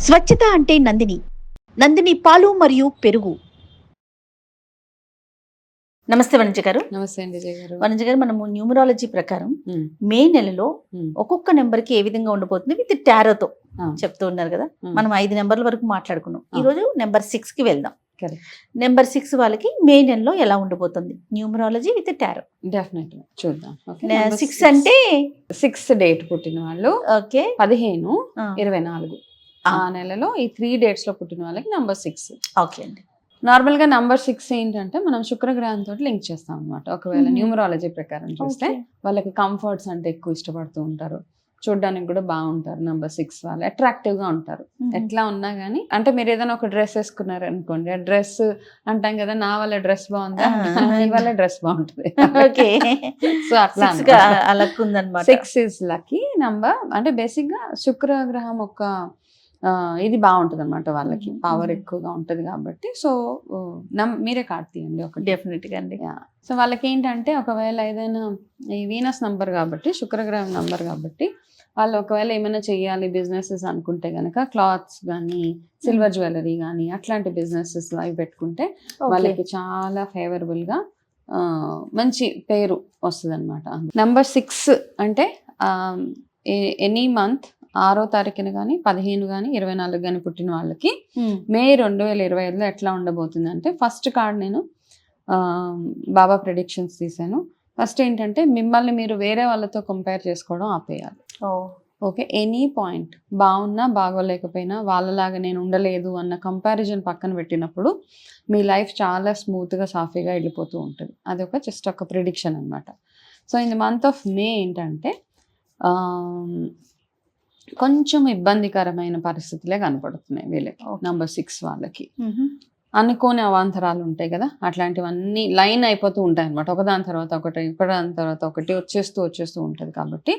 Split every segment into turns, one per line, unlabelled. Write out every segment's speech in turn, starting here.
స్వచ్ఛత అంటే నందిని. నందిని పాలు మరియు పెరుగు. నమస్తే వనజ గారు.
నమస్తే అండి గారు.
వనజ గారు మనము న్యూమరాలజీ ప్రకారం మే. నెలలో ఒక్కొక్క నెంబర్కి ఏ విధంగా ఉండబోతుంది విత్ టారోతో చెప్తూ ఉన్నారు కదా? మనం ఐదు నెంబర్ల వరకు మాట్లాడుకున్నాం. ఈ రోజు నెంబర్ సిక్స్కి వెళ్దాం. నెంబర్ సిక్స్ వాళ్ళకి మే నెలలో ఎలా ఉండబోతుంది న్యూమరాలజీ విత్ టారో.
గా చూద్దాం.
సిక్స్. అంటే
సిక్స్. డేట్ పుట్టిన వాళ్ళు
ఓకే.
పదిహేను ఇరవై నాలుగు.
ఆ.
నెలలో ఈ త్రీ డేట్స్లో పుట్టిన వాళ్ళకి నంబర్ సిక్స్.
ఓకే అండి.
నార్మల్గా నంబర్ సిక్స్ ఏంటంటే మనం శుక్రగ్రహంతో లింక్ చేస్తాం అనమాట ఒకవేళ. న్యూమరాలజీ ప్రకారం చూస్తే. వాళ్ళకి కంఫర్ట్స్ అంటే ఎక్కువ ఇష్టపడుతూ ఉంటారు. చూడడానికి కూడా బాగుంటారు నంబర్ సిక్స్ వాళ్ళు. అట్రాక్టివ్గా ఉంటారు. ఎట్లా ఉన్నా గానీ అంటే మీరు ఏదైనా ఒక డ్రెస్ వేసుకున్నారు అనుకోండి ఆ డ్రెస్ అంటాం కదా నా వాళ్ళ డ్రెస్ బాగుందా. నీ వాళ్ళ డ్రెస్ బాగుంటుంది. సో అట్లా
సిక్స్
ఇస్ లక్కీ నంబర్ అంటే బేసిక్గా శుక్రగ్రహం ఒక ఇది బాగుంటది అనమాట వాళ్ళకి పవర్. ఎక్కువగా ఉంటది కాబట్టి. సో నమ్ మీరే కార్డ్ తీయండి ఒకటి.
డెఫినెట్గా అండి
సో వాళ్ళకి ఏంటంటే ఒకవేళ ఏదైనా ఈ వీనస్ నంబర్ కాబట్టి శుక్రగ్రహం నంబర్ కాబట్టి వాళ్ళు ఒకవేళ ఏమైనా చెయ్యాలి బిజినెసెస్ అనుకుంటే గనక క్లాత్స్ కానీ సిల్వర్ జ్యువెలరీ కానీ అట్లాంటి బిజినెసెస్ అవి పెట్టుకుంటే వాళ్ళకి చాలా ఫేవరబుల్గా ఆ, మంచి పేరు వస్తుంది అనమాట నంబర్ సిక్స్ అంటే ఎనీ మంత్ ఆరో తారీఖున కానీ పదిహేను కానీ ఇరవై నాలుగు కానీ పుట్టిన వాళ్ళకి మే రెండు వేల ఇరవై ఐదులో ఎట్లా ఉండబోతుంది అంటే ఫస్ట్ కార్డ్ నేను బాబా ప్రెడిక్షన్స్ తీసాను. ఫస్ట్ ఏంటంటే మిమ్మల్ని మీరు వేరే వాళ్ళతో కంపేర్ చేసుకోవడం ఆపేయాలి. ఓకే ఎనీ పాయింట్ బాగున్నా బాగోలేకపోయినా వాళ్ళలాగా నేను ఉండలేదు అన్న కంపారిజన్ పక్కన పెట్టినప్పుడు మీ లైఫ్ చాలా స్మూత్గా సాఫీగా వెళ్ళిపోతూ ఉంటుంది. అది ఒక జస్ట్ ఒక ప్రిడిక్షన్ అనమాట so in the month of May ఏంటంటే కొంచెం ఇబ్బందికరమైన పరిస్థితులే కనపడుతున్నాయి వీళ్ళకి. నంబర్ సిక్స్ వాళ్ళకి. అనుకోని అవాంతరాలు ఉంటాయి కదా అట్లాంటివన్నీ లైన్ అయిపోతూ ఉంటాయి అనమాట ఒకదాని తర్వాత ఒకటి ఒకదాని తర్వాత ఒకటి వచ్చేస్తూ వచ్చేస్తూ ఉంటుంది కాబట్టి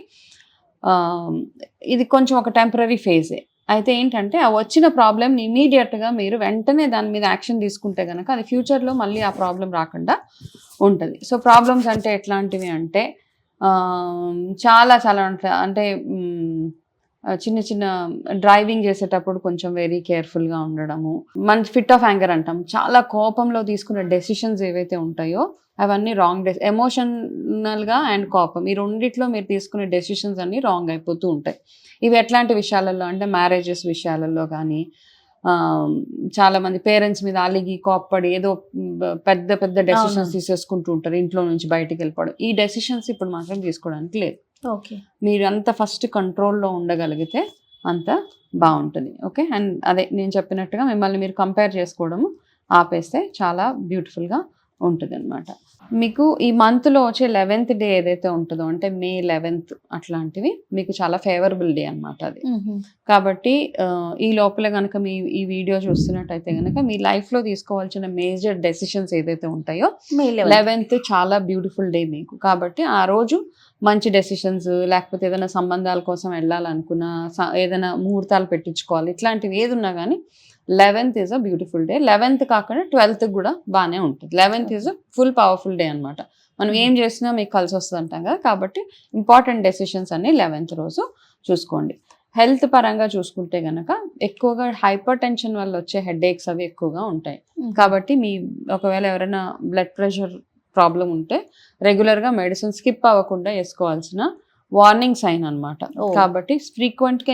ఇది కొంచెం ఒక టెంపరీ ఫేజే అయితే ఏంటంటే ఆ వచ్చిన ప్రాబ్లమ్ని ఇమీడియట్గా మీరు వెంటనే దాని మీద యాక్షన్ తీసుకుంటే కనుక అది ఫ్యూచర్లో మళ్ళీ ఆ ప్రాబ్లం రాకుండా ఉంటుంది. సో ప్రాబ్లమ్స్ అంటే ఎట్లాంటివి అంటే చాలా చాలా అంటే చిన్న చిన్న డ్రైవింగ్ చేసేటప్పుడు కొంచెం వెరీ కేర్ఫుల్గా ఉండడము. మన ఫిట్ ఆఫ్ యాంగర్ అంటాం. చాలా కోపంలో తీసుకునే డెసిషన్స్ ఏవైతే ఉంటాయో అవన్నీ రాంగ్ డెసి ఎమోషనల్గా అండ్ కోపం. ఈ రెండిట్లో మీరు తీసుకునే డెసిషన్స్ అన్నీ రాంగ్ అయిపోతూ ఉంటాయి. ఇవి ఎట్లాంటి విషయాలలో అంటే మ్యారేజెస్ విషయాలలో కానీ ఆ, చాలా మంది పేరెంట్స్ మీద అలిగి కోప్పడి ఏదో పెద్ద పెద్ద డెసిషన్స్. తీసేసుకుంటూ ఉంటారు. ఇంట్లో నుంచి బయటికి వెళ్ళిపోవడం. ఈ డెసిషన్స్ ఇప్పుడు మాత్రం తీసుకోవడానికి లేదు. మీరు అంత ఫస్ట్ కంట్రోల్లో ఉండగలిగితే అంత బాగుంటుంది. ఓకే? అండ్ అదే నేను చెప్పినట్టుగా మిమ్మల్ని మీరు కంపేర్ చేసుకోవడము ఆపేస్తే చాలా బ్యూటిఫుల్గా ఉంటుంది అనమాట మీకు ఈ మంత్లో వచ్చే లెవెన్త్ డే ఏదైతే ఉంటుందో అంటే మే లెవెన్త్ అట్లాంటివి మీకు చాలా ఫేవరబుల్ డే అనమాట అది. కాబట్టి ఈ లోపల కనుక మీ ఈ వీడియో చూస్తున్నట్టయితే కనుక మీ లైఫ్లో తీసుకోవాల్సిన మేజర్ డెసిషన్స్ ఏదైతే ఉంటాయో లెవెన్త్ చాలా బ్యూటిఫుల్ డే మీకు. కాబట్టి ఆ రోజు మంచి డెసిషన్స్ లేకపోతే ఏదైనా సంబంధాల కోసం వెళ్ళాలనుకున్నా ఏదైనా ముహూర్తాలు పెట్టించుకోవాలి ఇట్లాంటివి ఏది ఉన్నా కానీ eleventh is a beautiful day eleventh కాకుండా ట్వెల్త్ కూడా బాగానే ఉంటుంది. Eleventh is full powerful day అనమాట మనం ఏం చేసినా మీకు కలిసి వస్తుంది అంటాం కదా కాబట్టి ఇంపార్టెంట్ డెసిషన్స్ అన్ని లెవెన్త్ రోజు చూసుకోండి. హెల్త్ పరంగా చూసుకుంటే గనక ఎక్కువగా హైపర్ టెన్షన్ వల్ల వచ్చే హెడ్ ఏక్స్ అవి ఎక్కువగా ఉంటాయి. కాబట్టి మీ ఒకవేళ ఎవరైనా బ్లడ్ ప్రెషర్ ప్రాబ్లం ఉంటే రెగ్యులర్గా మెడిసిన్ స్కిప్ అవ్వకుండా వేసుకోవాల్సిన వార్నింగ్ సైన్ అన్నమాట.
ఓ.
కాబట్టి
ఫ్రీక్వెంట్గా.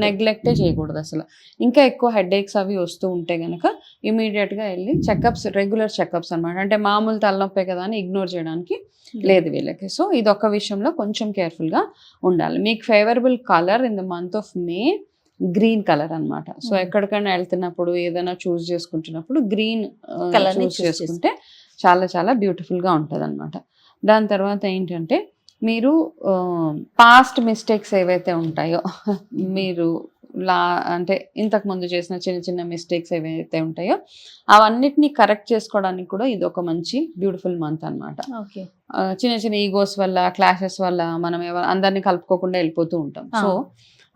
నెగ్లెక్టే చేయకూడదు అసలు. ఇంకా ఎక్కువ హెడ్ ఏక్స్ అవి వస్తూ ఉంటే గనక ఇమీడియట్గా వెళ్ళి చెకప్స్ రెగ్యులర్ చెకప్స్ అన్నమాట. అంటే మామూలు తలనొప్పే కదా అని ఇగ్నోర్ చేయడానికి లేదు వీళ్ళకి. సో ఇది ఒక విషయంలో కొంచెం కేర్ఫుల్గా ఉండాలి. మీకు favourable colour in the month of May green colour అన్నమాట. So
Mhm.
ఎక్కడికైనా వెళ్తున్నప్పుడు ఏదైనా చూస్ చేసుకుంటున్నప్పుడు
గ్రీన్ని
చూస్ చేసుకుంటే చాలా చాలా బ్యూటిఫుల్గా ఉంటది అనమాట దాని తర్వాత ఏంటంటే మీరు పాస్ట్ మిస్టేక్స్ ఏవైతే ఉంటాయో మీరు లా అంటే ఇంతకు ముందు చేసిన చిన్న చిన్న మిస్టేక్స్ ఏవైతే ఉంటాయో అవన్నిటిని కరెక్ట్ చేసుకోవడానికి కూడా ఇది ఒక మంచి బ్యూటిఫుల్ మంత్ ఆ, చిన్న చిన్న ఈగోస్ వల్ల క్లాషెస్ వల్ల మనం అందరినీ కలుపుకోకుండా వెళ్ళిపోతూ ఉంటాం. సో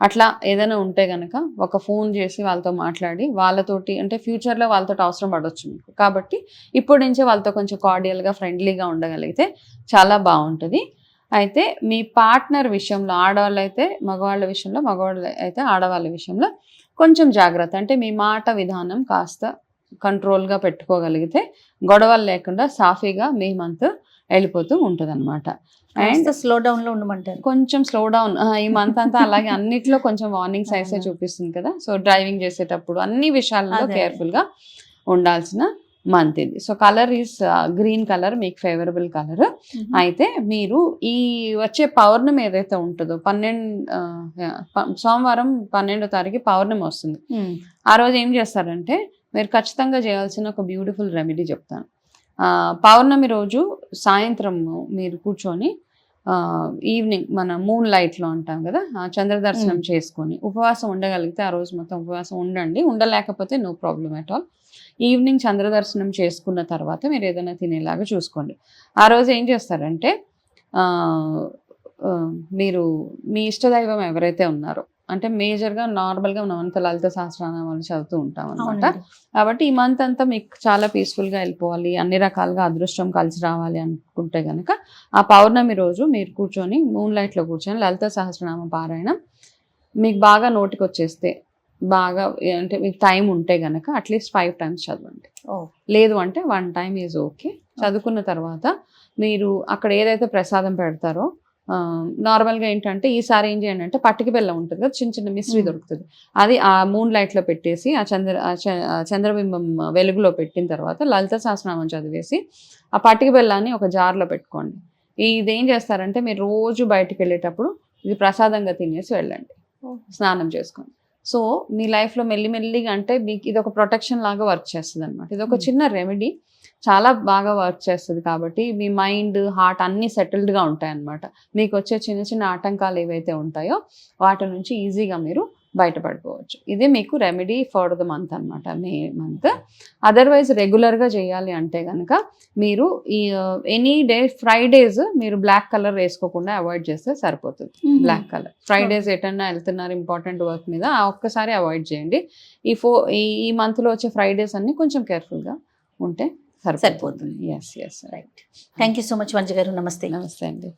అట్లా ఏదైనా ఉంటే కనుక ఒక ఫోన్ చేసి వాళ్ళతో మాట్లాడి వాళ్ళతోటి అంటే ఫ్యూచర్లో వాళ్ళతో అవసరం పడవచ్చు మీకు. కాబట్టి ఇప్పటి నుంచే వాళ్ళతో కొంచెం కార్డియల్గా ఫ్రెండ్లీగా ఉండగలిగితే చాలా బాగుంటుంది. అయితే మీ పార్ట్నర్ విషయంలో ఆడవాళ్ళు అయితే మగవాళ్ళ విషయంలో మగవాళ్ళు అయితే ఆడవాళ్ళ విషయంలో కొంచెం జాగ్రత్త. అంటే మీ మాట విధానం కాస్త కంట్రోల్గా పెట్టుకోగలిగితే గొడవలు లేకుండా సాఫీగా మీ మంత్ వెళ్ళిపోతూ ఉంటుంది అనమాట అండ్
స్లో డౌన్లో ఉండమంటారు.
కొంచెం స్లో డౌన్ ఈ మంత్ అంతా అలాగే అన్నిట్లో కొంచెం వార్నింగ్ సైన్స్
అవునా.
చూపిస్తుంది కదా. సో డ్రైవింగ్ చేసేటప్పుడు అన్ని విషయాల్లో. కేర్ఫుల్గా ఉండాల్సిన మంత్ ఇది. So colour is green colour మీకు ఫేవరబుల్ కలర్ అయితే మీరు ఈ వచ్చే పౌర్ణమి ఏదైతే ఉంటుందో పన్నెండు సోమవారం పన్నెండో తారీఖు పౌర్ణమి వస్తుంది. ఆ రోజు ఏం చేస్తారంటే మీరు ఖచ్చితంగా చేయాల్సిన ఒక బ్యూటిఫుల్ రెమెడీ చెప్తాను. పౌర్ణమి రోజు సాయంత్రం మీరు కూర్చొని ఈవినింగ్ మన మూన్ లైట్లో అంటాం కదా ఆ చంద్ర దర్శనం
Mm.
చేసుకొని ఉపవాసం ఉండగలిగితే ఆ రోజు మొత్తం ఉపవాసం ఉండండి. ఉండలేకపోతే no problem at all evening చంద్ర దర్శనం చేసుకున్న తర్వాత మీరు ఏదైనా తినేలాగా చూసుకోండి. ఆ రోజు ఏం చేస్తారంటే మీరు మీ ఇష్టదైవం ఎవరైతే ఉన్నారో అంటే మేజర్గా నార్మల్గా మనం అంత లలిత సహస్రనామాలు చదువుతూ ఉంటాం అనమాట. కాబట్టి ఈ మంత్ అంతా మీకు చాలా పీస్ఫుల్గా వెళ్ళిపోవాలి. అన్ని రకాలుగా అదృష్టం కలిసి రావాలి అనుకుంటే కనుక ఆ పౌర్ణమి రోజు మీరు కూర్చొని మూన్ లైట్లో కూర్చొని లలిత సహస్రనామ పారాయణం మీకు బాగా నోటికి వచ్చేస్తే బాగా అంటే మీకు టైం ఉంటే గనక అట్లీస్ట్ ఫైవ్ టైమ్స్ చదవండి. లేదు అంటే వన్ టైం ఈజ్ ఓకే. చదువుకున్న తర్వాత మీరు అక్కడ ఏదైతే ప్రసాదం పెడతారో నార్మల్గా ఏంటంటే ఈసారి ఏం చేయండి అంటే పట్టిక బెల్లం ఉంటుంది కదా చిన్న చిన్న మిశ్రీ. దొరుకుతుంది అది ఆ మూన్ లైట్లో పెట్టేసి ఆ చంద్ర చంద్రబింబం వెలుగులో పెట్టిన తర్వాత లలిత సహస్రనామం చదివేసి ఆ పట్టిక బెల్లాన్ని ఒక జార్లో పెట్టుకోండి ఇది ఏం చేస్తారంటే మీరు రోజు బయటికి వెళ్ళేటప్పుడు ఇది ప్రసాదంగా తినేసి వెళ్ళండి. స్నానం చేసుకోండి సో మీ లైఫ్లో మెల్లిమెల్లిగా అంటే మీకు ఇది ఒక ప్రొటెక్షన్ లాగా వర్క్ చేస్తుంది అనమాట ఇది ఒక. చిన్న రెమెడీ చాలా బాగా వర్క్ చేస్తుంది కాబట్టి మీ మైండ్ హార్ట్ అన్నీ సెటిల్డ్గా ఉంటాయి అన్నమాట మీకు వచ్చే చిన్న చిన్న ఆటంకాలు ఏవైతే ఉంటాయో వాటి నుంచి ఈజీగా మీరు బయటపడిపోవచ్చు. ఇది మీకు రెమెడీ ఫర్ ద మంత్ అనమాట మే మంత్ అదర్వైజ్ రెగ్యులర్గా చేయాలి అంటే కనుక మీరు ఈ ఎనీ డే ఫ్రైడేస్ మీరు బ్లాక్ కలర్ వేసుకోకుండా అవాయిడ్ చేస్తే సరిపోతుంది. బ్లాక్ కలర్ ఫ్రైడేస్ ఎటన్నా వెళ్తున్నారు ఇంపార్టెంట్ వర్క్ మీద ఆ ఒక్కసారి అవాయిడ్ చేయండి. ఈ ఫో ఈ మంత్లో వచ్చే ఫ్రైడేస్ అన్ని కొంచెం కేర్ఫుల్గా ఉంటే
సరిపోతుంది.
Yes yes
right thank you so much Vanja గారు నమస్తే
నమస్తే అండి.